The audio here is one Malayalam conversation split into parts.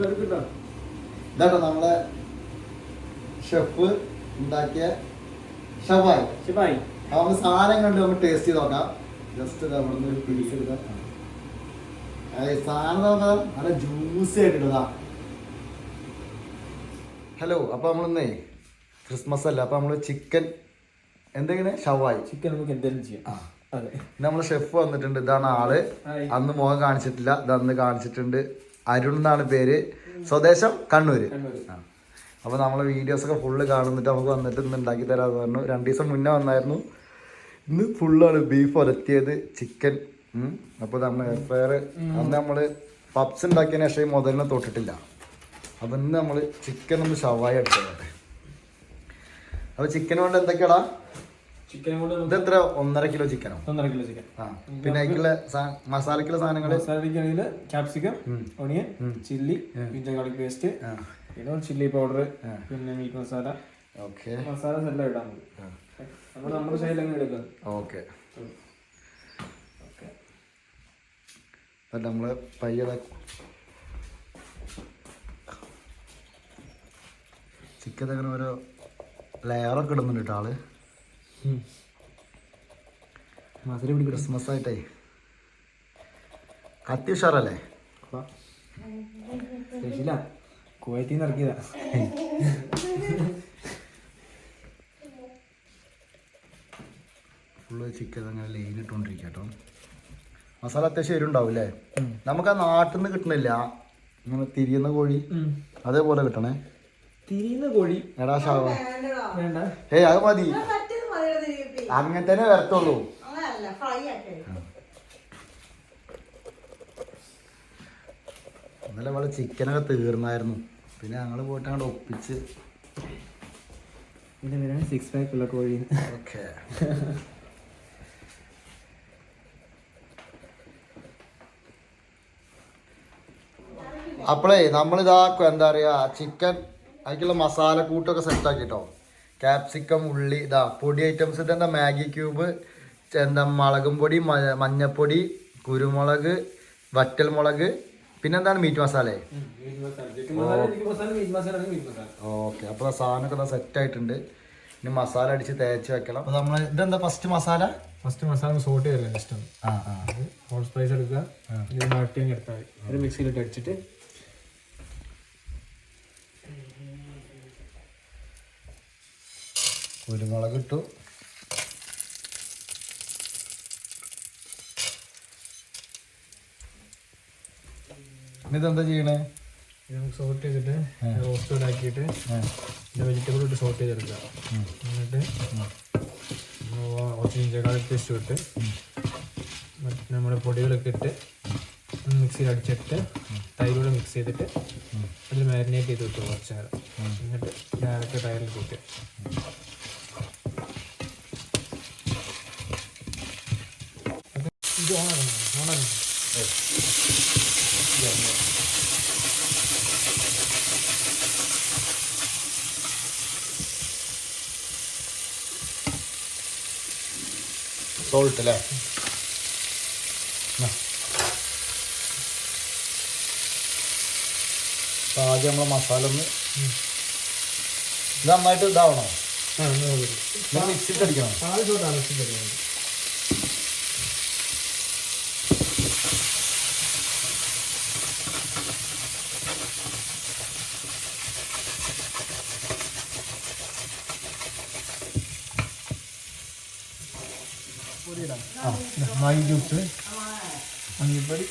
ഇതാട്ടോ നമ്മളെ ഷെഫ് ഉണ്ടാക്കിയ ഷവായി. ഷവായി. നമുക്ക് സാധനം കണ്ട് നമുക്ക് ടേസ്റ്റ് ചെയ്ത് നോക്കാം. ജസ്റ്റ് അവിടെ നിന്ന് ഒരു പീസ് എടുക്കാം. സാധനം നോക്കാം നല്ല ജ്യൂസി ആയിട്ടുള്ളതാ ഹലോ അപ്പൊ നമ്മളിന്നേ ക്രിസ്മസ് അല്ല അപ്പൊ നമ്മൾ ചിക്കൻ എന്തെങ്കിലും ഷവായി. ചിക്കൻ നമുക്ക് എന്തെങ്കിലും ചെയ്യാം. ആ. അതെ. നമ്മൾ ഷെഫ് വന്നിട്ടുണ്ട്. ഇതാണ് ആൾ. അന്ന് മുഖം കാണിച്ചിട്ടില്ല. ഇത് അന്ന് കാണിച്ചിട്ടുണ്ട്. അരുൺ എന്നാണ് പേര്. സ്വദേശം കണ്ണൂർ അപ്പോൾ നമ്മളെ വീഡിയോസ് ഒക്കെ ഫുള്ള് കാണുന്നിട്ട് നമുക്ക് വന്നിട്ട് ഇന്ന് ഉണ്ടാക്കി തരാന്ന് പറഞ്ഞു. രണ്ടു ദിവസം മുന്നേ വന്നായിരുന്നു. ഇന്ന് ഫുള്ളാണ് ബീഫ് ഉരത്തിയത് ചിക്കൻ അപ്പൊ നമ്മൾ എയർ ഫ്രയർ അന്ന് നമ്മൾ പപ്സ് ഉണ്ടാക്കിയതിന് ശേഷം മുതലിനെ തൊട്ടിട്ടില്ല. അപ്പൊ ഇന്ന് നമ്മൾ ചിക്കൻ ഒന്ന് ഷവായി എടുത്തോട്ടെ അപ്പൊ ചിക്കൻ കൊണ്ട് എന്തൊക്കെയാടാ? ചിക്കൻ കൊണ്ട് ഇത് നമുക്ക് എത്ര ഒന്നര കിലോ ചിക്കനോ ഒന്നര കിലോ ചിക്കൻ ആ പിന്നെ അതിലേക്കുള്ള സാ- മസാലക്കുള്ള സാധനങ്ങൾ മസാലയ്ക്കാണെങ്കിൽ capsicum onion onion. Chilli ginger garlic paste പിന്നെ ചില്ലി പൗഡർ. പിന്നെ മീറ്റ് മസാല ഓക്കെ മസാല എല്ലാം ഇടാൻ മതി. നമ്മൾ നമ്മുടെ ശൈലം അങ്ങ് എടുക്കുക ഓക്കെ നമ്മൾ പയ്യത ചിക്കൻ അങ്ങനെ ഓരോ ലെയറൊക്കെ ഇടുന്നുണ്ട് കേട്ടോ ആൾ മധുര പിടി ക്രിസ്മസ് ആയിട്ടേ. കത്തി ഉഷാറല്ലേ? സ്പെഷ്യലാ കുവൈത്തിൽ നിന്ന് ഇറക്കിയതാ. ഫുള്ള് ചിക്കൻ അങ്ങനെ ലൈൻ ഇട്ടുകൊണ്ടിരിക്കുക കേട്ടോ മസാല അത്യാവശ്യം എരുണ്ടാവും അല്ലേ നമുക്ക് ആ നാട്ടിൽ നിന്ന് കിട്ടണില്ല. ഇങ്ങനെ തിരിയുന്ന കോഴി അതേപോലെ കിട്ടണേ. തിരിയുന്ന കോഴി? എടാ ഷാവ. വേണ്ട. ഏയ് അത് മതി. അങ്ങനെ തന്നെ വരത്തുള്ളൂ. അങ്ങനല്ല ഫ്രൈ ആക്കി ഇന്നലെ നമ്മൾ ചിക്കനൊക്കെ തീർന്നായിരുന്നു. പിന്നെ ഞങ്ങൾ പോയിട്ട് അങ്ങോട്ട് ഒപ്പിച്ച്. സിക്സ് പാക്ക് ഉള്ള കോഴി. ഓക്കെ. അപ്പോഴേ നമ്മളിതാക്കും എന്താ പറയുക ചിക്കൻ അതിക്കുള്ള മസാല കൂട്ടൊക്കെ സെറ്റ് ആക്കിട്ടോ? ക്യാപ്സിക്കം ഉള്ളി ഇതാ പൊടി ഐറ്റംസ് എന്താ മാഗി ക്യൂബ് എന്താ മുളകും പൊടി മഞ്ഞപ്പൊടി കുരുമുളക് വറ്റൽ മുളക്. പിന്നെന്താണ് meat മസാലേ meat masala chicken masala chicken masala meat meat masala okay അപ്പോൾ സാധനമൊക്കെ സെറ്റ് ആയിട്ടുണ്ട്. ഇനി മസാല അടിച്ച് തേച്ച് വെക്കണം. അപ്പോൾ നമ്മൾ ഇതെന്താ first masala first masala saute ചെയ്തല്ലേ ഇഷ്ടം ആ ആ. ഹോൾ സ്പൈസ് എടുക്കുക എടുത്താൽ മതി. ഒരു മിക്സിയിലിട്ട് അടിച്ചിട്ട് കുരുമുളക് ഇട്ടു. ഇതെന്താ ചെയ്യണേ? നമുക്ക് സോട്ട് ചെയ്തിട്ട് റോസ്റ്റ് ആക്കിയിട്ട് വെജിറ്റബിൾ ഇട്ട് സോട്ട് ചെയ്തെടുക്കുക. എന്നിട്ട് കുറച്ച് ടെസ്റ്റ് പേസ്റ്റ് ഇട്ട് മറ്റേ നമ്മുടെ പൊടികളൊക്കെ ഇട്ട് മിക്സിയിൽ അടിച്ചിട്ട് തൈരൂടെ മിക്സ് ചെയ്തിട്ട് അതിൽ മാരിനേറ്റ് ചെയ്ത് വെക്കുക കുറച്ച് നേരം. എന്നിട്ട് ഡയറക്റ്റ് തൈരിൽ കൂട്ടുക ഇത് സോൾട്ട് അല്ലേ ആദ്യം നമ്മൾ മസാല ഒന്ന് ഇത് നന്നായിട്ട് ഇതാവണോ? ആ അടിക്കണം ആദ്യം ഇത് മിക്സിയിട്ട് അടിക്കണം ആ മാഗി ജ്യൂസ് മഞ്ഞപ്പൊടി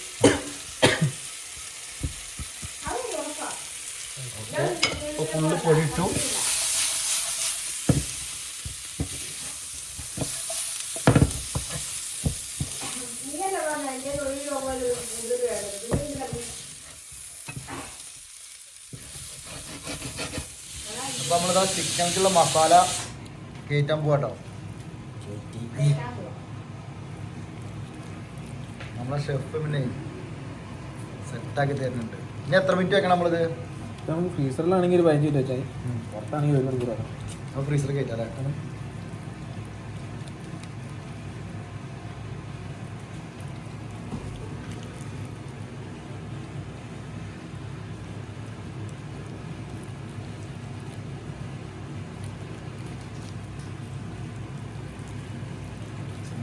ഫുള്ള് പൊടി ഇട്ടു അപ്പോൾ നമ്മളിതാ ചിക്കനക്കുള്ള മസാല കയറ്റാൻ പോകട്ടോ നമ്മളെ ഷെഫ് പിന്നെ സെറ്റാക്കി തരുന്നുണ്ട്. ഇനി എത്ര മിനിറ്റ് വെക്കണം നമ്മളിത്? നമുക്ക് ഫ്രീസറിലാണെങ്കിൽ ഒരു പതിനഞ്ച് മിനിറ്റ് വെച്ചാൽ പുറത്താണെങ്കിൽ ഒരു മണിക്കൂർ വെക്കണം. ഫ്രീസർ ഫ്രീസറിൽ കയറ്റാം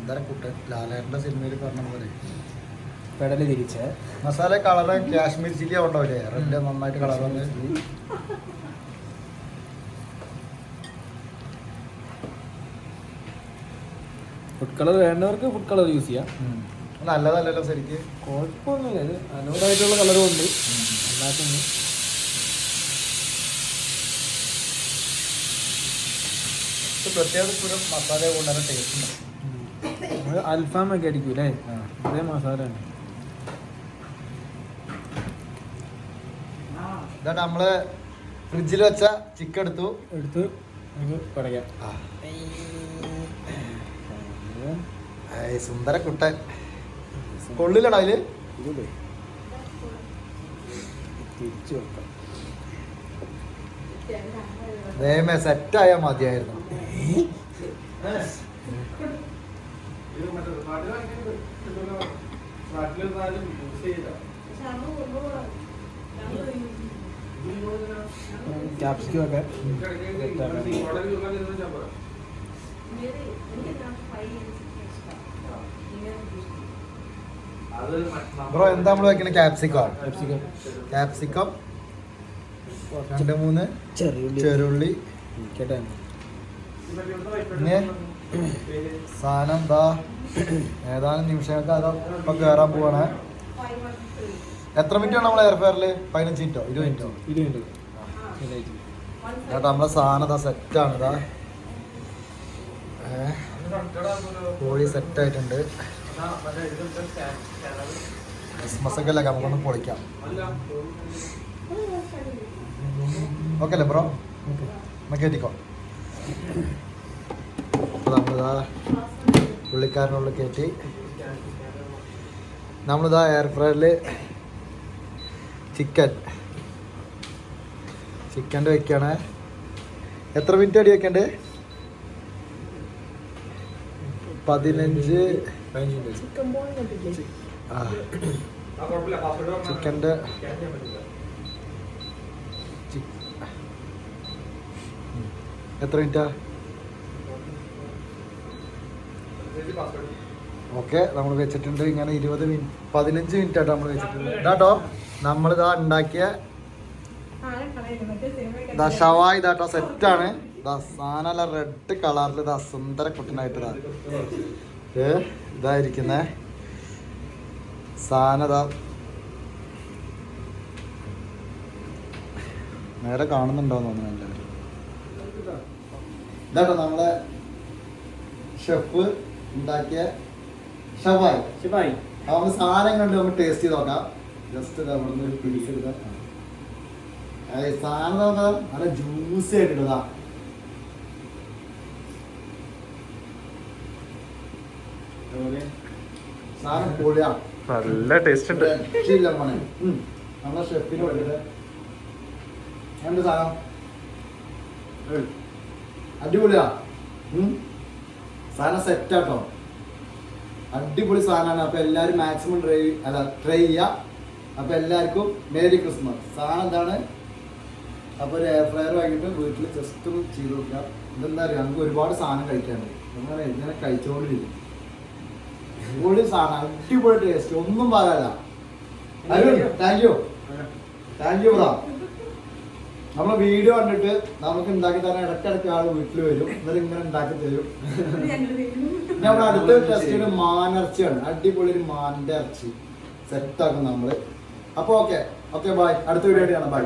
അല്ലേ സുന്ദര കുട്ടൻ ലാലേട്ടന്റെ സിനിമയിൽ പറഞ്ഞ പോലെ. പെടൽ തിരിച്ച്. മസാല കളറ് കാശ്മീർ ചില്ലി ഉണ്ടാവില്ലേ റെഡ് നന്നായിട്ട് കളർ വന്ന്. ഫുഡ് കളർ വേണ്ടവർക്ക് ഫുഡ് കളർ യൂസ് ചെയ്യാം. നല്ലതല്ലല്ലോ ശരിക്ക്. കുഴപ്പമൊന്നുമില്ല. ഇത് അനോടായിട്ടുള്ള കളറും ഉണ്ട്. അല്ലാത്തൊന്നും പ്രത്യേക ഒരു മസാല കൊണ്ടുവരാൻ ടേസ്റ്റ് ഉണ്ട്? നമ്മൾ അൽഫാം ഒക്കെ ആയിരിക്കും അല്ലേ അതേ മസാല ഇതാണ് നമ്മൾ ഫ്രിഡ്ജിൽ വെച്ച ചിക്കൻ എടുത്തു. എടുത്തു. നമുക്ക് സുന്ദര കുട്ടൻ. കൊള്ളില്ലടാ അതിൽ. തിരിച്ചു വെക്കാം. ദയമേ സെറ്റായ മതിയായിരുന്നു. ക്യാപ്സിക്കം ഒക്കെ. ബ്രോ എന്താ നമ്മൾ വെക്കണ? ക്യാപ്സിക്കോ ക്യാപ്സിക്കം ക്യാപ്സിക്കം രണ്ട് മൂന്ന്. ചെറുള്ളി ചെറുള്ളി കേട്ടോ പിന്നെ സാധനം എന്താ ഏതാനും നിമിഷങ്ങൾക്ക് അതോ ഇപ്പൊ കേറാൻ പോവാണ്. എത്ര മിനിറ്റ് ആണ് നമ്മൾ എയർ ഫെയറിൽ പതിനഞ്ച് മിനിറ്റോ ഇരുപത് മിനിറ്റോ ഇരുപത് ചേട്ടാ നമ്മളെ സാധനം ഇതാ സെറ്റാണ് ഇതാ കോഴി സെറ്റ് ആയിട്ടുണ്ട്. ക്രിസ്മസ് ഒക്കെ അല്ലേ? നമുക്കൊന്ന് പൊളിക്കാം. ഓക്കെ അല്ലേ ബ്രോ എന്നാ കയറ്റിക്കോ അപ്പോൾ നമ്മളിതാ പുള്ളിക്കാരനുള്ളിൽ കയറ്റി. നമ്മളിതാ എയർ ഫ്രയറിൽ ചിക്കൻ ചിക്കന്റെ വയ്ക്കുകയാണ് എത്ര മിനിറ്റ് അടി വെക്കണ്ടേ? പതിനഞ്ച്. ആ. ചിക്കന്റെ എത്ര മിനിറ്റാ ഓക്കെ നമ്മൾ വെച്ചിട്ടുണ്ട് ഇങ്ങനെ ഇരുപത് മിനിറ്റ് പതിനഞ്ച് മിനിറ്റ് ആയിട്ട് നമ്മൾ വെച്ചിട്ടുണ്ട്. ഇതാട്ടോ നമ്മളിതാ ഉണ്ടാക്കിയ ഷവായ് ഇതാട്ടോ സെറ്റാണ് ദാ സാധനമല്ല റെഡ് കളറിൽ ഇതാ സുന്ദര കുട്ടനായിട്ട് ഇതാ ഏ ഇതായിരിക്കുന്നേ സാനത നേരെ കാണുന്നുണ്ടോന്ന് തോന്നുന്നു എല്ലാവരും. ഇതാട്ടോ നമ്മളെ ഷെഫ് ഉണ്ടാക്കിയ ഷവായ്. ശിവായി നമുക്ക് സാധനം കണ്ട് നമുക്ക് ടേസ്റ്റ് ചെയ്ത് നോക്കാം. ജസ്റ്റ് ഇത് അവിടെ നിന്ന് ഒരു പീസ് എടുക്കാം. സാധനം നോക്കാം നല്ല ജ്യൂസി ആയിട്ടുള്ളതാ സാധനം നല്ല ടേസ്റ്റ് ഉണ്ട്. നമ്മളെ സാധനം. അടിപൊളിയാ. സാധനം സെറ്റാട്ടോ അടിപൊളി സാധനമാണ് അപ്പൊ എല്ലാരും മാക്സിമം ട്രൈ അല്ല ട്രൈ ചെയ്യുക അപ്പൊ എല്ലാവർക്കും മേരി ക്രിസ്മസ് സാധനം എന്താണ്? അപ്പൊ ഒരു എയർ ഫ്രയർ വാങ്ങിയിട്ട് വീട്ടിൽ ജസ്റ്റ് ഒന്ന് ചെയ്ത് നോക്കുക. ഇതെന്താ അറിയുക നമുക്ക് ഒരുപാട് സാധനം കഴിക്കാനുണ്ട് അങ്ങനെ ഇങ്ങനെ കഴിച്ചോണ്ടിരിക്കും. അടിപൊളി സാധനം. അടിപൊളി ടേസ്റ്റ് ഒന്നും പറയാല്ല thank you thank you bro നമ്മളെ വീഡിയോ കണ്ടിട്ട് നമുക്ക് ഉണ്ടാക്കി തരാൻ ഇടയ്ക്കിടയ്ക്ക് ആൾ വീട്ടിൽ വരും. എന്നിട്ട് ഇങ്ങനെ ഉണ്ടാക്കി തരും. നമ്മൾ അടുത്ത ടെസ്റ്റ് മാനർച്ചയാണ് അടിപൊളി ഒരു മാനിന്റെ ഇറച്ചി. സെറ്റ് ആക്കും നമ്മൾ. അപ്പൊ ഓക്കെ ഓക്കെ ബൈ അടുത്ത വീഡിയോ ആയിട്ട് കാണാം. ബൈ